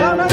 Come on.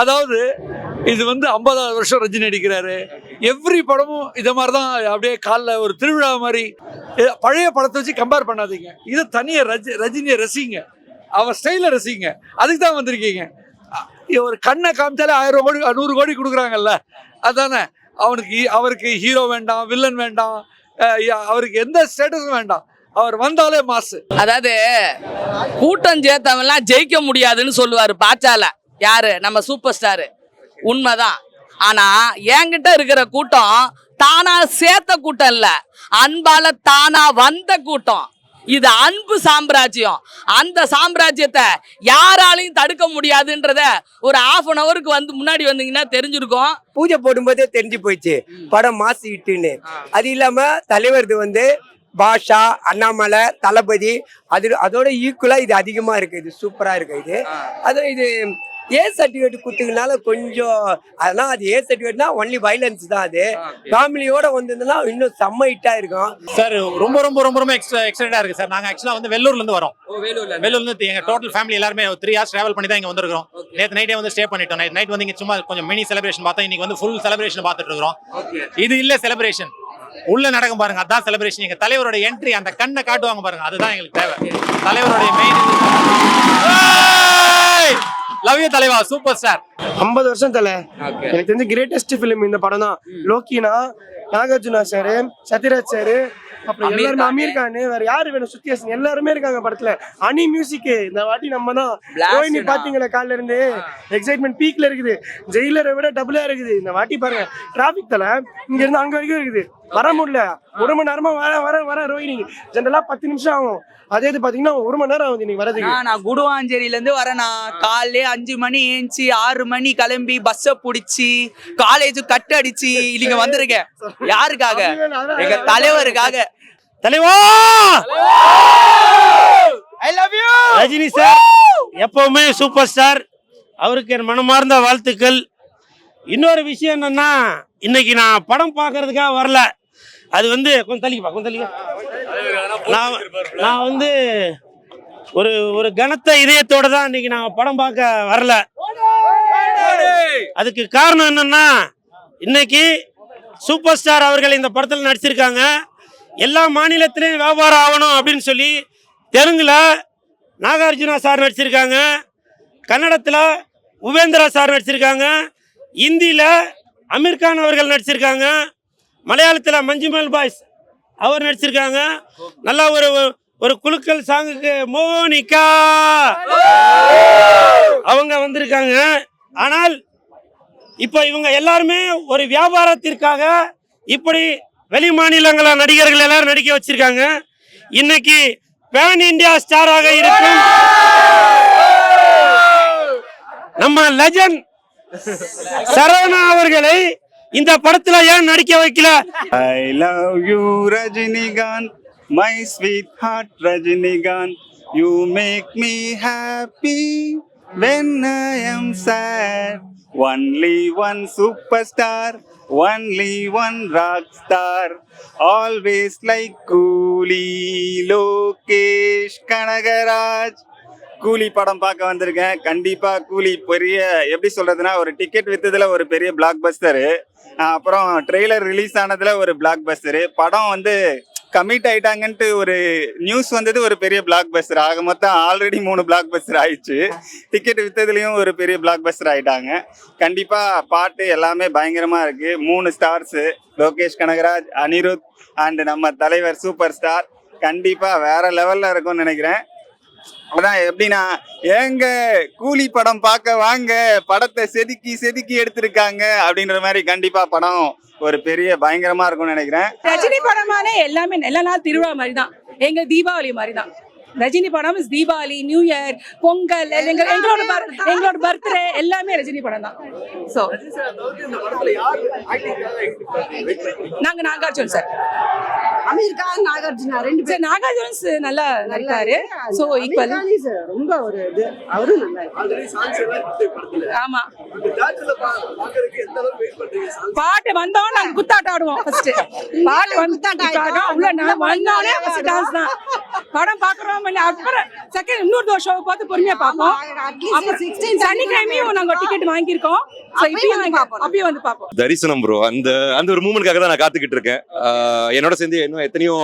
அதாவது இது வந்து ஐம்பதாவது வருஷம் ரஜினி நடிக்கிறாரு. எவ்ரி படமும் இதை மாதிரி தான் அப்படியே காலில் ஒரு திருவிழா மாதிரி பழைய படத்தை வச்சு கம்பேர் பண்ணாதீங்க. இது தனியாக ரஜி ரஜினியை ரசிங்க. அவர் ஸ்டைலில் ரசிங்க. அதுக்கு தான் வந்திருக்கீங்க. ஒரு கண்ணை காமிச்சாலே ஆயிரம் கோடி நூறு கோடி கொடுக்குறாங்கல்ல. அதானே? அவனுக்கு அவருக்கு ஹீரோ வேண்டாம் வில்லன் வேண்டாம் அவருக்கு எந்த ஸ்டேட்டஸும் வேண்டாம். அவர் வந்தாலே மாசு. அதாவது கூட்டம் சேர்த்தவன்லாம் ஜெயிக்க முடியாதுன்னு சொல்லுவார் பாச்சால யாரு? நம்ம சூப்பர் ஸ்டாரு. உண்மைதான். ஆனா என்கிட்ட இருக்கிற கூட்டம் தானா சேர்த்த கூட்டம் இல்ல. அன்பால தானா வந்த கூட்டம். இது அன்பு சாம்ராஜ்யம். அந்த சாம்ராஜ்யத்தை யாராலையும் தடுக்க முடியாதுன்றத ஒரு ஆஃப் அன் அவருக்கு வந்து முன்னாடி வந்தீங்கன்னா தெரிஞ்சிருக்கும். பூஜை போடும்போதே தெரிஞ்சு போயிடுச்சு. படம் மாசு இட்டுன்னு அது இல்லாம தலைவர்து வந்து பாஷா அண்ணாமலை தளபதி அது அதோட ஈக்குவலா இது அதிகமா இருக்கு. இது சூப்பரா இருக்கு இது. அது இது ஏ சர்டிஃபிகேட் கொடுத்ததுனால கொஞ்சம் அதெல்லாம் அது ஏ சர்டிஃபிகேட்னா ஒன்லி வைலன்ஸ் தான் அது. ஃபேமிலியோட வந்திருந்ததுன்னா இன்னும் செம்ம ஹிட்டா இருக்கும். சார் ரொம்ப ரொம்ப ரொம்ப ரொம்ப எக்ஸைட்டா இருக்கு சார் நாங்க ஆக்சுவலா வந்து வெள்ளூர்ல இருந்து? வரோம் வெள்ளூர்ல இருந்து எங்க டோட்டல் ஃபேமிலி எல்லாருமே த்ரீ ஹவர்ஸ் டிராவல் பண்ணி தான் இங்க வந்திருக்கோம் நேத்து நைட்டே வந்து ஸ்டே பண்ணிட்டோம். நைட் நைட் வந்து இங்க சும்மா கொஞ்சம் மினி செலிப்ரேஷன் பார்த்தோம். இன்னைக்கு வந்து ஃபுல் செலிப்ரேஷன் பார்த்துட்டு இருக்கிறோம். இது இல்ல செலிப்ரேஷன் உள்ள நடக்கும் பாருங்க அதான் செலிப்ரேஷன் எங்க தலைவரோட என்ட்ரி அந்த கண்ணை காட்டுவாங்க பாருங்க அதுதான் எங்களுக்கு தேவை. தலைவருடைய மெயின் லவ் யூ தலைவா சூப்பர் ஸ்டார் ஐம்பது வருஷம் தல. எனக்கு தெரிஞ்ச கிரேட்டஸ்ட் ஃபிலிம் இந்த படம் தான் லோக்கினா நாகார்ஜுனா சாரு சத்யராஜ் சாரு அப்புறம் எல்லாருமே. அமீர் கான் வேற யாரு வேணும்? சுத்தியாசன் எல்லாருமே இருக்காங்க படத்துல. அனி மியூசிக் இந்த வாட்டி நம்ம தான் ரோஹினி. பாத்தீங்களா காலைல இருந்து? எக்ஸைட்மெண்ட் பீக்ல இருக்குது. ஜெயிலரை விட டபுளா இருக்குது. இந்த வாட்டி பாருங்க. டிராபிக் தல இங்க இருந்து அங்க வரைக்கும் இருக்குது. வர முடியல. ஒரு மணி நேரமா வர வர வர ரோஹினி. ஜென்ரலா பத்து நிமிஷம் ஆகும். அதே இது பாத்தீங்கன்னா ஒரு மணி நேரம் ஆகுது நீங்க வரதுக்கு நான் குடுவாஞ்சேரியில இருந்து வரேன் காலையில அஞ்சு மணி ஏஞ்சி ஆறு மணி கிளம்பி பஸ்ஸ புடிச்சு காலேஜ் கட் அடிச்சு இங்க வந்திருக்கேன். யாருக்காக? எங்க தலைவருக்காக. தலைவா! I love you Rajini sir எப்பவுமே சூப்பர் ஸ்டார் அவருக்கு என் மனமார்ந்த வாழ்த்துக்கள். இன்னொரு விஷயம் என்னன்னா இன்னைக்கு நான் படம் பார்க்கறதுக்காக வரல. அது வந்து கொஞ்சம் தள்ளிக்கப்பா கொஞ்சம் தள்ளிக்க. நான் நான் வந்து ஒரு ஒரு கனத்த இதயத்தோட தான் இன்னைக்கு நான் படம் பார்க்க வரல. அதுக்கு காரணம் என்னன்னா இன்னைக்கு சூப்பர் ஸ்டார் அவர்கள் இந்த படத்தில் நடிச்சிருக்காங்க. எல்லா மாநிலத்திலையும் வியாபாரம் ஆகணும் அப்படின்னு சொல்லி தெலுங்குல நாகார்ஜுனா சார் நடிச்சிருக்காங்க. கன்னடத்தில் உபேந்திரா சார் நடிச்சிருக்காங்க. இந்தியில் அமீர்கான் அவர்கள் நடிச்சிருக்காங்க. மலையாளத்தில் மஞ்சுமல் பாய்ஸ் அவர் நடிச்சிருக்காங்க. நல்லா ஒரு ஒரு குலுக்கல் சாங்குக்கு மோனிகா. அவங்க வந்திருக்காங்க. ஆனால் இப்போ இவங்க எல்லாருமே ஒரு வியாபாரத்திற்காக இப்படி வெளி மாநிலங்கள நடிகர்கள் எல்லாரும் நடிக்க வச்சிருக்காங்க. இன்னைக்கு பேன் இந்தியா ஸ்டாராக இருக்கும். நம்ம லெஜண்ட் சரவணா அவர்களை இந்த படத்துல ஏன் நடிக்க வைக்கல I love you, Rajinikanth, my sweetheart Rajinikanth. You make me happy. when I am sad. Only one superstar, only one rock star. Always like கூலி லோகேஷ் கனகராஜ் கூலி படம் பார்க்க வந்திருக்கேன். கண்டிப்பா கூலி பெரிய எப்படி சொல்றதுன்னா ஒரு டிக்கெட் வித்ததுல ஒரு பெரிய பிளாக் பஸ்டரு அப்புறம் ட்ரெய்லர் ரிலீஸ் ஆனதுல ஒரு பிளாக் பஸ்டரு படம் வந்து கமிட் ஆயிட்டாங்கன்ட்டு ஒரு நியூஸ் வந்தது ஒரு பெரிய பிளாக் பஸ்டர் ஆக மொத்தம் ஆல்ரெடி மூணு பிளாக் பஸ்டர் ஆயிடுச்சு. டிக்கெட் வித்ததுலயும் ஒரு பெரிய பிளாக் பஸ்டர் ஆயிட்டாங்க. கண்டிப்பா பாட்டு எல்லாமே பயங்கரமா இருக்கு. மூணு ஸ்டார்ஸ் லோகேஷ் கனகராஜ் அனிருத் அண்ட் நம்ம தலைவர் சூப்பர் ஸ்டார் கண்டிப்பா வேற லெவல்ல இருக்கும்னு நினைக்கிறேன். அதான் எப்படின்னா ஏங்க கூலி படம் பார்க்க வாங்க படத்தை செதுக்கி செதுக்கி எடுத்திருக்காங்க அப்படின்ற மாதிரி கண்டிப்பா படம் ஒரு பெரிய பயங்கரமா இருக்கும்னு நினைக்கிறேன். ரஜினி படமானே எல்லாமே எல்லா நாள் திருவிழா மாதிரி தான் எங்க தீபாவளி மாதிரி தான் ரஜினி படம் is Deepavali new year Pongal எங்க எங்களோட எங்களோட பர்த்டே எல்லாமே ரஜினி படம் தான். ஸோ நாங்க நாகார்ஜுன் சார். அமீர் கான் நாகார்ஜுனா ரெண்டு சார் நாகார்ஜுன் நல்லா நடிக்காரு ஸோ ஈக்குவல் ரொம்ப ஒரு இது. அவரும் நல்லா. ஆமா. பாட்டு வந்தோம் நாங்க குத்தாட்டம் ஆடுவோம் ஃபர்ஸ்ட் பாட்டு வந்து குத்தாட்டம் உள்ள நான் வந்தோடனே ஃபர்ஸ்ட் டான்ஸ் தான். படம் பாக்குறோம் அப்புறம் செகண்ட் இன்னொரு ஷோ பார்த்து பொறுமையா பார்ப்போம். அப்புறம் 16 சனிக்கிழமையும் நாங்க டிக்கெட் வாங்கியிருக்கோம். அப்பயும் வந்து பார்ப்போம். தரிசனம் ப்ரோ அந்த அந்த ஒரு மூமெண்ட்காக தான் நான் காத்துக்கிட்டு இருக்கேன். ஆஹ் என்னோட சேர்ந்து இன்னும் எத்தனையோ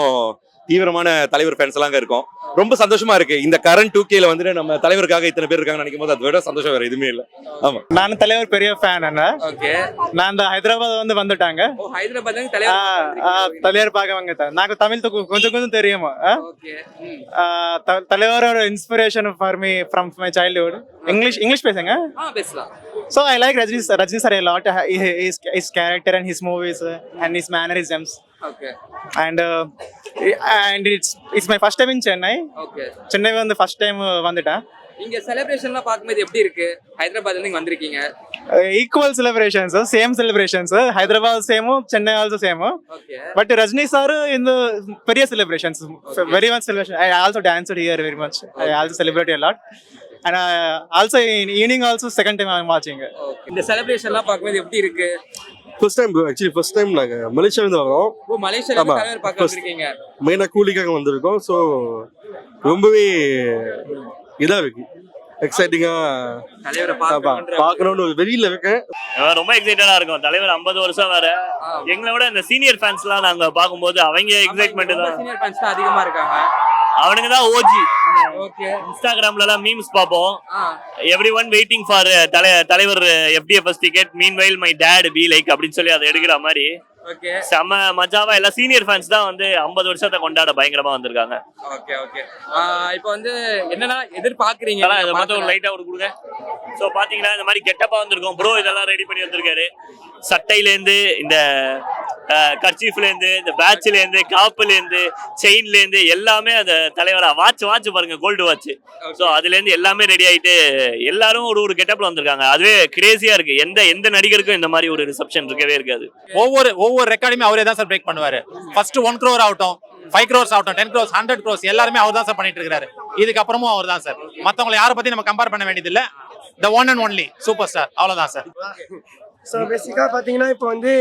தீவிரமான தலைவர் ஃபேன்ஸ் எல்லாம் அங்க இருக்கோம். ரொம்ப சந்தோஷமா இருக்கு இந்த கரண்ட் டூ கேல வந்துட்டு நம்ம தலைவருக்காக இத்தனை பேர் இருக்காங்க நினைக்கும் போது அதை விட சந்தோஷம் வேற எதுவுமே இல்ல ஆமா ನಾನು தலைவர் பெரிய ஃபேன் அண்ணா ஓகே நான் இந்த ஹைதராபாத் வந்து வந்துட்டாங்க ஓ ஹைதராபாத் ஆ, தலைவர் ஆ, தலைவர் பார்க்க வாங்க నాకు தமிழ் து- கொஞ்சம் கொஞ்சம் தெரியுமா ஆ? ஓகே ஆ, த- தலைவரோட inspiration for me from my childhood English English பேசுங்க ஆ பேசலாம் so I like Rajini sir Rajini sir lot his character and his movies and his mannerisms okay and and it's it's my first time in Chennai okay Chennai வந்து first time வந்துட்டேன். இங்க செலிப்ரேஷன்லாம் பார்க்கும்போது எப்படி இருக்கு? ஹைதராபாத்ல இருந்து இங்க வந்திருக்கீங்க. Equal celebrations same celebrations Hyderabad same Chennai also same okay But Rajni sir in the various celebrations, very much celebration. I also danced here very much. I also celebrated a lot. And uh, also in evening also second time I'm watching. Okay இந்த செலிப்ரேஷன்லாம் பார்க்கும்போது எப்படி இருக்கு? First time actually first time நாங்க மலேசியாவிலிருந்து வரோம் ஓ மலேசியால ஆமா. தலைவர் பார்க்க First- வந்திருக்கீங்க. மெயினா கூலிக்காக வந்திருக்கோம். ஸோ ரொம்பவே இதா இருக்கு. எக்ஸைட்டிங்கா தலைவரை பார்க்கணுன்ற பார்க்கணும்னு வெளியில இருக்கேன். ரொம்ப எக்ஸைட்டடா இருக்கும். தலைவர் ஐம்பது வருஷம் வேற. எங்களை விட இந்த சீனியர் ஃபேன்ஸ் எல்லாம் நாங்க பார்க்கும்போது அவங்க எக்ஸைட்மெண்ட் தான் சீனியர் ஃபேன்ஸ் தான். அதிகமா இருக்காங்க. அவனுங்க தான் ஓஜி ஓகே. இன்ஸ்டாகிராம்ல எல்லாம் மீம்ஸ் பார்ப்போம். எவ்ரி ஒன் வெயிட்டிங் ஃபார் தலை தலைவர் FDFS ticket meanwhile my date be like அப்படின்னு சொல்லி அதை எடுக்கிற மாதிரி. ஓகே. செம்ம மஜாவா எல்லாம் சீனியர் ஃபேன்ஸ் தான் வந்து ஐம்பது வருஷத்தை கொண்டாட பயங்கரமா வந்திருக்காங்க. Okay okay. இப்போ வந்து என்னன்னா எதிர்பார்க்கறீங்க? இதை மட்டும் ஒரு லைட்டா ஒரு கொடுங்க. ஸோ பாத்தீங்கன்னா இந்த மாதிரி கெட்டப்பா வந்திருக்கோம். ப்ரோ இதெல்லாம் ரெடி பண்ணி வந்திருக்காரு. சட்டையிலேருந்து இந்த கர்ச்சீஃப்ல இருந்து இந்த பேட்ச்ல இருந்து காப்புல இருந்து செயின்ல இருந்து எல்லாமே அந்த தலைவரா. வாட்ச் வாட்ச் பாருங்க கோல்டு வாட்ச் ஸோ அதுல இருந்து எல்லாமே ரெடி ஆயிட்டு எல்லாரும் ஒரு ஒரு கெட்டப்ல வந்திருக்காங்க. அதுவே கிரேசியா இருக்கு. எந்த எந்த நடிகருக்கும் இந்த மாதிரி ஒரு ரிசப்ஷன் இருக்கவே இருக்காது. ஒவ்வொரு ஒவ்வொரு ரெக்கார்டுமே அவரே தான் சார் பிரேக் பண்ணுவாரு. ஃபர்ஸ்ட் ஒன் க்ரோர் ஆகட்டும் ஃபைவ் க்ரோர்ஸ் ஆகட்டும் டென் க்ரோஸ் ஹண்ட்ரட் க்ரோஸ் எல்லாருமே அவர் தான் சார் பண்ணிட்டு இருக்காரு. இதுக்கப்புறமும் அவர் தான் சார் மற்றவங்களை யாரை பத்தி நம்ம கம்பேர் பண்ண வேண்டியது இல்ல the one and only super star அவ்வளவுதான் சார் ஸோ பேசிக்காக பார்த்தீங்கன்னா இப்போ வந்து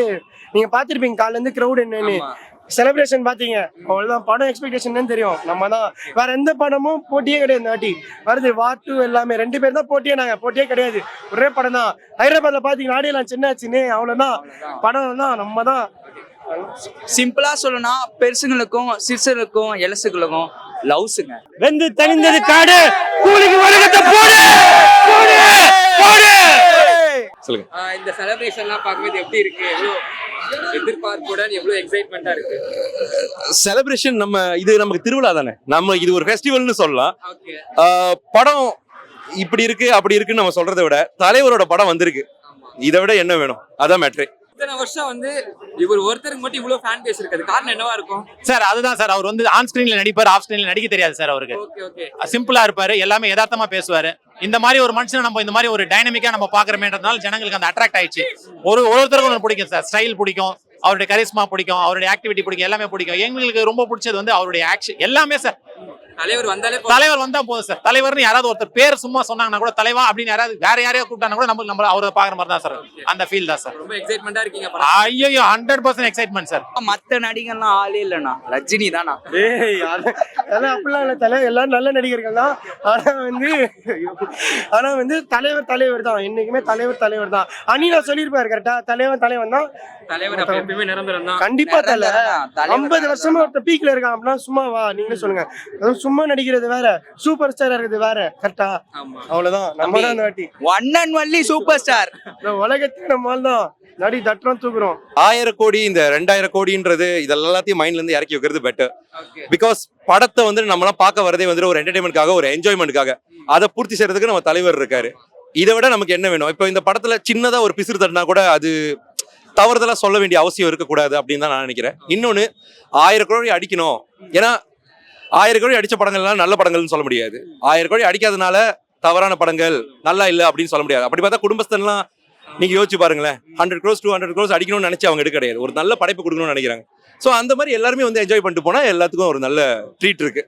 நீங்கள் பார்த்துருப்பீங்க காலேருந்து க்ரௌட் என்னன்னு. செலிப்ரேஷன் பார்த்தீங்க அவ்வளோதான் படம் எக்ஸ்பெக்டேஷன் தெரியும். நம்ம தான். வேற எந்த படமும் போட்டியே கிடையாது இந்த வாட்டி. வருது வார் டூ எல்லாமே. ரெண்டு பேர் தான் போட்டியே நாங்கள் போட்டியே கிடையாது. ஒரே படம் தான். ஹைதராபாத்ல பார்த்தீங்கன்னா ஆடியெல்லாம் சின்ன சின்ன அவ்வளோதான் படம் தான். நம்ம தான். சிம்பிளா சொல்லணும்னா பெருசுங்களுக்கும் சிறுசுகளுக்கும் இலசுகளுக்கும் லவ்ஸுங்க வெந்து தனிந்தது காடு. கூலிக்கு போடு. போடு. போடு. சொல்லுங்க. இந்த செலிப்ரேஷன்லாம் பார்க்கும்போது எப்படி இருக்கு? எவ்வளோ எதிர்பார்ப்புடன் எவ்வளோ எக்ஸைட்மெண்ட்டா இருக்கு? செலிப்ரேஷன் நம்ம இது நமக்கு திருவிழா தானே? நம்ம இது ஒரு ஃபெஸ்டிவல்னு சொல்லலாம். படம் இப்படி இருக்கு அப்படி இருக்குன்னு நம்ம சொல்றதை விட தலைவரோட படம் வந்திருக்கு. இதை விட என்ன வேணும்? அதான் மேட்ரு இத்தனை வருஷம் வந்து இவர் ஒருத்தருக்கு மட்டும் இவ்வளவு ஃபேன் பேஸ் இருக்காது காரணம் என்னவா இருக்கும்? சார் அதுதான் சார். அவர் வந்து ஆன் ஸ்கிரீன்ல நடிப்பார் ஆஃப் ஸ்கிரீன்ல நடிக்க தெரியாது சார் அவருக்கு. ஓகே ஓகே சிம்பிளா இருப்பாரு எல்லாமே யதார்த்தமா பேசுவாரு. இந்த மாதிரி ஒரு மனுஷனை நம்ம இந்த மாதிரி ஒரு டைனமிக்கா நம்ம பாக்குறமேன்றதுனால ஜனங்களுக்கு அந்த அட்ராக்ட் ஆயிடுச்சு. ஒரு ஒருத்தருக்கும் ஒன்று பிடிக்கும் சார். ஸ்டைல் பிடிக்கும் அவருடைய கரிஸ்மா பிடிக்கும் அவருடைய ஆக்டிவிட்டி பிடிக்கும் எல்லாமே பிடிக்கும். எங்களுக்கு ரொம்ப பிடிச்சது வந்து அவருடைய ஆக்ஷன் எல்லாமே சார் தலைவர் வந்தாலே தலைவர் வந்தா போதும் சார் தலைவர்னு யாராவது ஒருத்தர் பேர் சும்மா சொன்னாங்கன்னா கூட தலைவா அப்படின்னு யாராவது வேற யாரையோ கூப்பிட்டாங்க கூட நம்ம நம்ம அவரை பாக்குற மாதிரி தான் சார் அந்த ஃபீல் தான் சார் ரொம்ப எக்ஸைட்மெண்டா இருக்கீங்க ஐயோ ஹண்ட்ரட் பர்சன்ட் எக்ஸைட்மெண்ட் சார் மத்த நடிகர்லாம் ஆளே இல்லண்ணா. ரஜினி தானா? ஏய் அதெல்லாம் அப்படிலாம் இல்லை தலை எல்லாரும் நல்ல நடிகர்கள் தான். ஆனா வந்து ஆனா வந்து தலைவர் தலைவர் தான். என்னைக்குமே தலைவர் தலைவர் தான். அண்ணி நான் சொல்லியிருப்பாரு கரெக்டா தலைவர் தலைவன் தான். தலைவர் எப்பயுமே நிரந்தரம் தான். கண்டிப்பா தல தலைவர். ஐம்பது வருஷமா ஒருத்த பீக்ல இருக்கான் அப்படின்னா சும்மா வா நீங்களே சொல்லுங்க. சும்மா நடிக்கிறது வேற. சூப்பர் ஸ்டாரா இருக்குது வேற. கரெக்டா ஆமா. அவ்வளவுதான். நம்ம தான் வாட்டி. One and only super star இந்த உலகத்துக்கு நம்ம தான். நடி தட்டுறோம் தூக்குறோம். ஆயிரம் கோடி இந்த ரெண்டாயிரம் கோடின்றது இதெல்லாம் எல்லாத்தையும் மைண்ட்ல இருந்து இறக்கி வைக்கிறது பெட்டர் பிகாஸ் படத்தை வந்து நம்மளாம் பார்க்க வரதே வந்து ஒரு என்டர்டைன்மெண்ட்காக ஒரு என்ஜாய்மெண்ட்காக அதை பூர்த்தி செய்யறதுக்கு நம்ம தலைவர் இருக்காரு. இதை விட நமக்கு என்ன வேணும்? இப்போ இந்த படத்துல சின்னதா ஒரு பிசிறு தட்டினா கூட அது தவறுதலா சொல்ல வேண்டிய அவசியம் இருக்கக்கூடாது அப்படின்னு தான் நான் நினைக்கிறேன். இன்னொன்னு ஆயிரம் கோடி அடிக்கணும். ஏன்னா ஆயிரம் கோடி அடிச்ச படங்கள்லாம் நல்ல படங்கள்னு சொல்ல முடியாது. ஆயிரம் கோடி அடிக்காதனால தவறான படங்கள் நல்லா இல்லை அப்படின்னு சொல்ல முடியாது. அப்படி பார்த்தா குடும்பஸ்தன்லாம் நீங்க யோசிச்சு பாருங்களேன். Hundred crores two hundred crores அடிக்கணும்னு நினைச்சு அவங்க எடுக்க கிடையாது. ஒரு நல்ல படைப்பு கொடுக்கணும்னு நினைக்கிறாங்க. ஸோ அந்த மாதிரி எல்லாருமே வந்து என்ஜாய் பண்ணிட்டு போனா எல்லாத்துக்கும் ஒரு நல்ல ட்ரீட் இருக்கு.